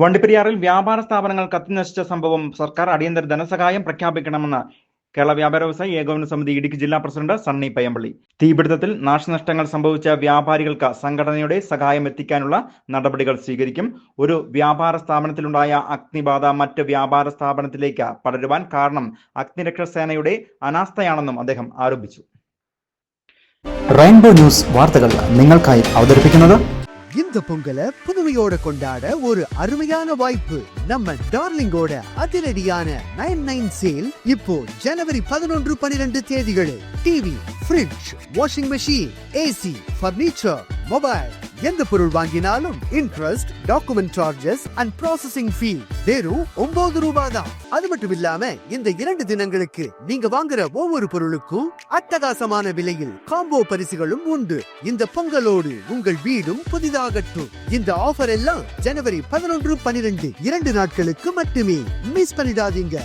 വണ്ടിപ്പെരിയാറിൽ വ്യാപാര സ്ഥാപനങ്ങൾ കത്തിനശിച്ച സംഭവം സർക്കാർ അടിയന്തര ധനസഹായം പ്രഖ്യാപിക്കണമെന്ന് കേരള വ്യാപാര വ്യവസായി ഏകോപന സമിതി ഇടുക്കി ജില്ലാ പ്രസിഡന്റ് സണ്ണി പയ്യമ്പള്ളി. തീപിടുത്തത്തിൽ നാശനഷ്ടങ്ങൾ സംഭവിച്ച വ്യാപാരികൾക്ക് സംഘടനയുടെ സഹായം എത്തിക്കാനുള്ള നടപടികൾ സ്വീകരിക്കും. ഒരു വ്യാപാര സ്ഥാപനത്തിലുണ്ടായ അഗ്നിബാധ മറ്റ് വ്യാപാര സ്ഥാപനത്തിലേക്ക് പടരുവാൻ കാരണം അഗ്നിരക്ഷാ സേനയുടെ അനാസ്ഥയാണെന്നും അദ്ദേഹം ആരോപിച്ചു. റെയിൻബോ ന്യൂസ് വാർത്തകൾ നിങ്ങൾക്കായി അവതരിപ്പിക്കുന്നത് இந்த பொங்கலை புதுமையோட கொண்டாட ஒரு அருமையான வாய்ப்பு. நம்ம டார்லிங்கோட அதிரடியான நைன் நைன் சேல் இப்போ ஜனவரி பதினொன்று பனிரெண்டு தேதிகளில். TV fridge washing machine AC furniture mobile. எந்த பொருள் வாங்கினாலும் interest document charges and processing fee வெறும் ஒன்பது ரூபாய் தான் அது மட்டும் இல்லாம இந்த இரண்டு தினங்களுக்கு நீங்க வாங்குற ஒவ்வொரு பொருளுக்கும் அட்டகாசமான விலையில் காம்போ பரிசுகளும் உண்டு. இந்த பொங்கலோடு உங்கள் வீடும் புதிதாகட்டும். இந்த ஆஃபர் எல்லாம் ஜனவரி பதினொன்று பனிரெண்டு இரண்டு நாட்களுக்கு மட்டுமே. மிஸ் பண்ணிடாதீங்க.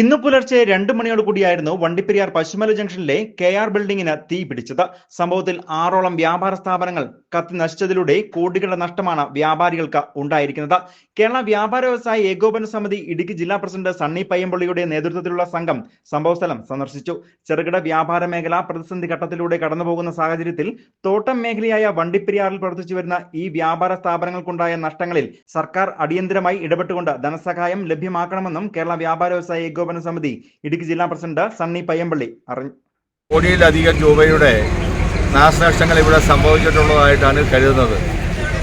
ഇന്ന് പുലർച്ചെ രണ്ട് മണിയോട് കൂടിയായിരുന്നു വണ്ടിപ്പെരിയാർ പശുമല ജംഗ്ഷനിലെ കെ ആർ ബിൽഡിംഗിന് തീ പിടിച്ചത്. സംഭവത്തിൽ ആറോളം വ്യാപാര സ്ഥാപനങ്ങൾ കത്തി നശിച്ചതിലൂടെ കോടികളുടെ നഷ്ടമാണ് വ്യാപാരികൾക്ക് ഉണ്ടായിരിക്കുന്നത്. കേരള വ്യാപാര വ്യവസായ ഏകോപന സമിതി ഇടുക്കി ജില്ലാ പ്രസിഡന്റ് സണ്ണി പയ്യമ്പള്ളിയുടെ നേതൃത്വത്തിലുള്ള സംഘം സംഭവസ്ഥലം സന്ദർശിച്ചു. ചെറുകിട വ്യാപാര മേഖല പ്രതിസന്ധി ഘട്ടത്തിലൂടെ കടന്നുപോകുന്ന സാഹചര്യത്തിൽ തോട്ടം മേഖലയായ വണ്ടിപ്പെരിയാറിൽ പ്രവർത്തിച്ചു വരുന്ന ഈ വ്യാപാര സ്ഥാപനങ്ങൾക്കുണ്ടായ നഷ്ടങ്ങളിൽ സർക്കാർ അടിയന്തരമായി ഇടപെട്ടുകൊണ്ട് ധനസഹായം ലഭ്യമാക്കണമെന്നും കേരള വ്യാപാര വ്യവസായ ഏകോപന സമിതി ഇടുക്കി ജില്ലാ പ്രസിഡന്റ് സണ്ണി പയ്യമ്പള്ളി അറിഞ്ഞു. കോടിയിലധികം രൂപയുടെ നാശനഷ്ടങ്ങൾ ഇവിടെ സംഭവിച്ചിട്ടുള്ളതായിട്ടാണ് കരുതുന്നത്.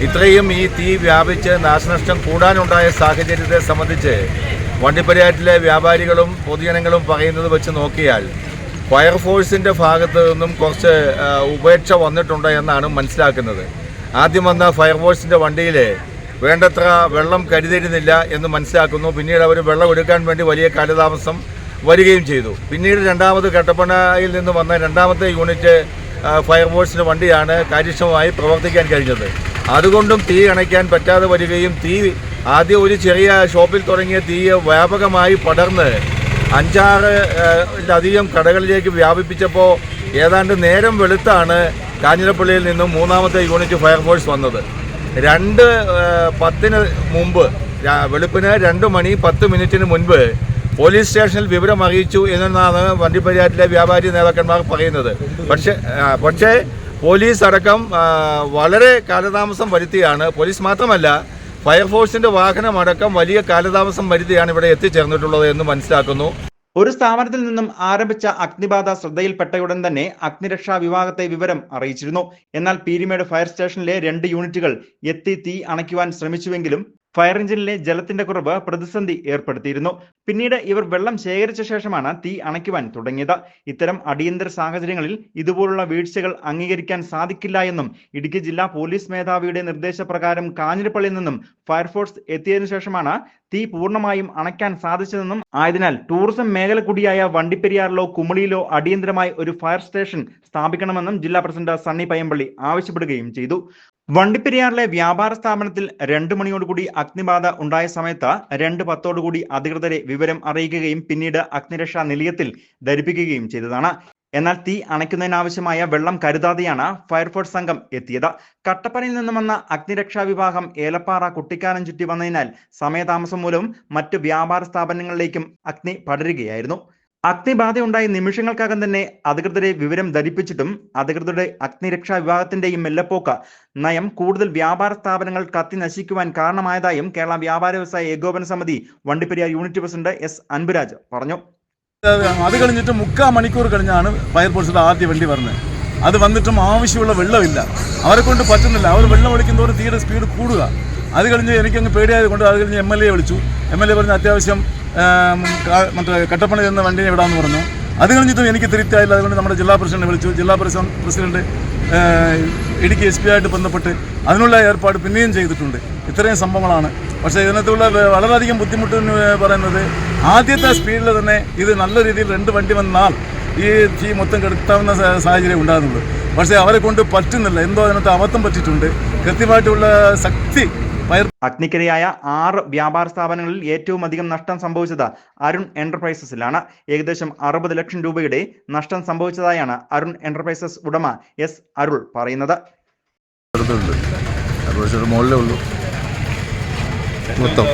ഇത്രയും ഈ തീ വ്യാപിച്ച് നാശനഷ്ടം കൂടാനുണ്ടായ സാഹചര്യത്തെ സംബന്ധിച്ച് വണ്ടിപ്പരിയാറ്റിലെ വ്യാപാരികളും പൊതുജനങ്ങളും പറയുന്നത് വെച്ച് നോക്കിയാൽ ഫയർഫോഴ്സിന്റെ ഭാഗത്തു നിന്നും കുറച്ച് ഉപേക്ഷ വന്നിട്ടുണ്ട് എന്നാണ് മനസ്സിലാക്കുന്നത്. ആദ്യം വന്ന ഫയർഫോഴ്സിന്റെ വണ്ടിയിൽ വേണ്ടത്ര വെള്ളം കരുതരുന്നില്ല എന്ന് മനസ്സിലാക്കുന്നു. പിന്നീട് അവർ വെള്ളം എടുക്കാൻ വേണ്ടി വലിയ കാലതാമസം വരികയും ചെയ്തു. പിന്നീട് രണ്ടാമത് കട്ടപ്പനയിൽ നിന്ന് വന്ന രണ്ടാമത്തെ യൂണിറ്റ് ഫയർഫോഴ്സിന്റെ വണ്ടിയാണ് കാര്യക്ഷമമായി പ്രവർത്തിക്കാൻ കഴിഞ്ഞത്. അതുകൊണ്ടും തീ അണയ്ക്കാൻ പറ്റാതെ വരികയും തീ ആദ്യം ഒരു ചെറിയ ഷോപ്പിൽ തുടങ്ങിയ തീ വ്യാപകമായി പടർന്ന് അഞ്ചാറ് അധികം കടകളിലേക്ക് വ്യാപിപ്പിച്ചപ്പോൾ ഏതാണ്ട് നേരം വെളുത്താണ് കാഞ്ഞിരപ്പള്ളിയിൽ നിന്നും മൂന്നാമത്തെ യൂണിറ്റ് ഫയർഫോഴ്സ് വന്നത്. രണ്ട് പത്തിന് മുമ്പ് വെളുപ്പിന് രണ്ട് മണി പത്ത് മിനിറ്റിന് മുൻപ് പോലീസ് സ്റ്റേഷനിൽ വിവരം അറിയിച്ചു എന്നാണ് വണ്ടിപ്പരിയാറ്റിലെ വ്യാപാരി നേതാക്കന്മാർ പറയുന്നത്. പക്ഷേ പക്ഷേ പോലീസ് അടക്കം വളരെ കാലതാമസം വരുത്തിയാണ്. പോലീസ് മാത്രമല്ല ഫയർഫോഴ്സിന്റെ വാഹനമടക്കം വലിയ കാലതാമസം വരുത്തിയാണ് ഇവിടെ എത്തിച്ചേർന്നിട്ടുള്ളത് എന്ന് മനസ്സിലാക്കുന്നു. ഒരു സ്ഥാപനത്തിൽ നിന്നും ആരംഭിച്ച അഗ്നിബാധ ശ്രദ്ധയിൽപ്പെട്ടയുടൻ തന്നെ അഗ്നിരക്ഷാ വിഭാഗത്തെ വിവരം അറിയിച്ചിരുന്നു. എന്നാൽ പീരിമേട് ഫയർ സ്റ്റേഷനിലെ രണ്ട് യൂണിറ്റുകൾ എത്തി തീ അണയ്ക്കുവാൻ ശ്രമിച്ചുവെങ്കിലും ഫയർ എഞ്ചിനിലെ ജലത്തിന്റെ കുറവ് പ്രതിസന്ധി ഏർപ്പെടുത്തിയിരുന്നു. പിന്നീട് ഇവർ വെള്ളം ശേഖരിച്ച ശേഷമാണ് തീ അണയ്ക്കുവാൻ തുടങ്ങിയത്. ഇത്തരം അടിയന്തര സാഹചര്യങ്ങളിൽ ഇതുപോലുള്ള വീഴ്ചകൾ അംഗീകരിക്കാൻ സാധിക്കില്ല എന്നും ഇടുക്കി ജില്ലാ പോലീസ് മേധാവിയുടെ നിർദ്ദേശപ്രകാരം കാഞ്ഞിരപ്പള്ളിയിൽ നിന്നും ഫയർഫോഴ്സ് എത്തിയതിനു ശേഷമാണ് തീ പൂർണമായും അണയ്ക്കാൻ സാധിച്ചതെന്നും ആയതിനാൽ ടൂറിസം മേഖല കൂടിയായ വണ്ടിപ്പെരിയാറിലോ കുമളിയിലോ അടിയന്തരമായി ഒരു ഫയർ സ്റ്റേഷൻ സ്ഥാപിക്കണമെന്നും ജില്ലാ പ്രസിഡന്റ് സണ്ണി പയ്യമ്പള്ളി ആവശ്യപ്പെടുകയും ചെയ്തു. വണ്ടിപ്പെരിയാറിലെ വ്യാപാര സ്ഥാപനത്തിൽ രണ്ട് മണിയോടുകൂടി അഗ്നിബാധ ഉണ്ടായ സമയത്ത് രണ്ട് പത്തോടുകൂടി അധികൃതരെ വിവരം അറിയിക്കുകയും പിന്നീട് അഗ്നിരക്ഷാ നിലയത്തിൽ ധരിപ്പിക്കുകയും ചെയ്തതാണ്. എന്നാൽ തീ അണയ്ക്കുന്നതിനാവശ്യമായ വെള്ളം കരുതാതെയാണ് ഫയർഫോഴ്സ് സംഘം എത്തിയത്. കട്ടപ്പനയിൽ നിന്നും വന്ന അഗ്നിരക്ഷാ വിഭാഗം ഏലപ്പാറ കുട്ടിക്കാനം ചുറ്റി വന്നതിനാൽ സമയതാമസം മൂലം മറ്റു വ്യാപാര സ്ഥാപനങ്ങളിലേക്കും അഗ്നി പടരുകയായിരുന്നു. അഗ്നിബാധയുണ്ടായ നിമിഷങ്ങൾക്കകം തന്നെ അധികൃതരെ വിവരം ധരിപ്പിച്ചിട്ടും അധികൃതരുടെ അഗ്നിരക്ഷാ വിഭാഗത്തിന്റെയും മെല്ലപ്പോക്ക് നയം കൂടുതൽ വ്യാപാര സ്ഥാപനങ്ങൾ കത്തി നശിക്കുവാൻ കാരണമായതായും കേരള വ്യാപാര വ്യവസായ ഏകോപന സമിതി Vandiperiyar unit president S Anburaj പറഞ്ഞു. അത് കഴിഞ്ഞിട്ട് മുക്കാൽ മണിക്കൂർ കഴിഞ്ഞാണ് ഫയർഫോഴ്സിന്റെ ആദ്യ വണ്ടി വരുന്നത് അത് വന്നിട്ടും ആവശ്യമുള്ള വെള്ളമില്ല. അവരെ കൊണ്ട് പറ്റുന്നില്ല. അവർ വെള്ളം ഒഴിക്കുന്നതോടെ തീയുടെ സ്പീഡ് കൂടുക. അത് കഴിഞ്ഞ് എനിക്കങ്ങ് പേടിയായത് കൊണ്ട് അത് കഴിഞ്ഞ് എം എൽ എ വിളിച്ചു. എം എൽ എ പറഞ്ഞ് അത്യാവശ്യം മറ്റേ കട്ടപ്പണി ചെന്ന വണ്ടിനെ വിടാമെന്ന് പറഞ്ഞു. അത് കഴിഞ്ഞിട്ടും എനിക്ക് തിരുത്തായില്ല അതുകൊണ്ട് നമ്മുടെ ജില്ലാ പ്രസിഡന്റ് വിളിച്ചു. ജില്ലാ president president Idukki S P ആയിട്ട് ബന്ധപ്പെട്ട് അതിനുള്ള ഏർപ്പാട് പിന്നെയും ചെയ്തിട്ടുണ്ട്. ഇത്രയും സംഭവങ്ങളാണ്. പക്ഷേ ഇതിനകത്തുള്ള വളരെയധികം ബുദ്ധിമുട്ട് പറയുന്നത് ആദ്യത്തെ സ്പീഡിൽ തന്നെ ഇത് നല്ല രീതിയിൽ രണ്ട് വണ്ടി വന്നാൽ ഈ തീ മൊത്തം കെടുത്താവുന്ന സാഹചര്യം ഉണ്ടാകുന്നുള്ളൂ. പക്ഷേ അവരെ കൊണ്ട് പറ്റുന്നില്ല. എന്തോ അതിനകത്ത് അബദ്ധം പറ്റിയിട്ടുണ്ട്. കൃത്യമായിട്ടുള്ള ശക്തി അഗ്നിക്കിരയായ ആറ് വ്യാപാര സ്ഥാപനങ്ങളിൽ ഏറ്റവും അധികം നഷ്ടം സംഭവിച്ചത് അരുൺ എന്റർപ്രൈസസിലാണ്. ഏകദേശം അറുപത് ലക്ഷം രൂപയുടെ നഷ്ടം സംഭവിച്ചതായാണ് അരുൺ എന്റർപ്രൈസസ് ഉടമ എസ് അരുൾ പറയുന്നത്. മൊത്തം.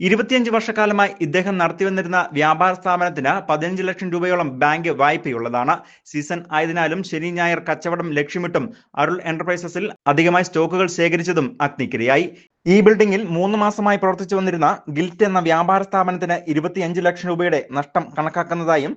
ഇരുപത്തിയഞ്ച് വർഷക്കാലമായി ഇദ്ദേഹം നടത്തിവന്നിരുന്ന വ്യാപാര സ്ഥാപനത്തിന് പതിനഞ്ച് ലക്ഷം രൂപയോളം ബാങ്ക് വായ്പയുള്ളതാണ്. സീസൺ ആയതിനാലും ശനി ഞായർ കച്ചവടം ലക്ഷ്യമിട്ടും അരുൾ എന്റർപ്രൈസസിൽ അധികമായി സ്റ്റോക്കുകൾ ശേഖരിച്ചതും അഗ്നിക്കിരയായി. ഈ ബിൽഡിംഗിൽ മൂന്ന് മാസമായി പ്രവർത്തിച്ചു വന്നിരുന്ന ഗിൽറ്റ് എന്ന വ്യാപാര സ്ഥാപനത്തിന് ഇരുപത്തിയഞ്ച് ലക്ഷം രൂപയുടെ നഷ്ടം കണക്കാക്കുന്നതായും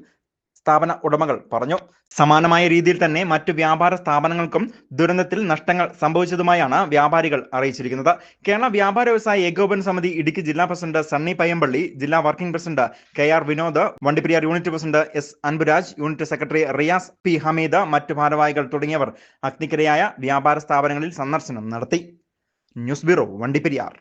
സ്ഥാപന ഉടമകൾ പറഞ്ഞു. സമാനമായ രീതിയിൽ തന്നെ മറ്റു വ്യാപാര സ്ഥാപനങ്ങൾക്കും ദുരന്തത്തിൽ നഷ്ടങ്ങൾ സംഭവിച്ചതുമായാണ് വ്യാപാരികൾ അറിയിച്ചിരിക്കുന്നത്. കേരള വ്യാപാര വ്യവസായ ഏകോപന സമിതി ഇടുക്കി ജില്ലാ പ്രസിഡന്റ് സണ്ണി പയ്യമ്പള്ളി ജില്ലാ working president K R Vinod Vandiperiyar unit president S Anburaj unit secretary Riyas P Hameed മറ്റു ഭാരവാഹികൾ തുടങ്ങിയവർ അഗ്നിക്കിരയായ വ്യാപാര സ്ഥാപനങ്ങളിൽ സന്ദർശനം നടത്തി. News bureau Vandiperiyar.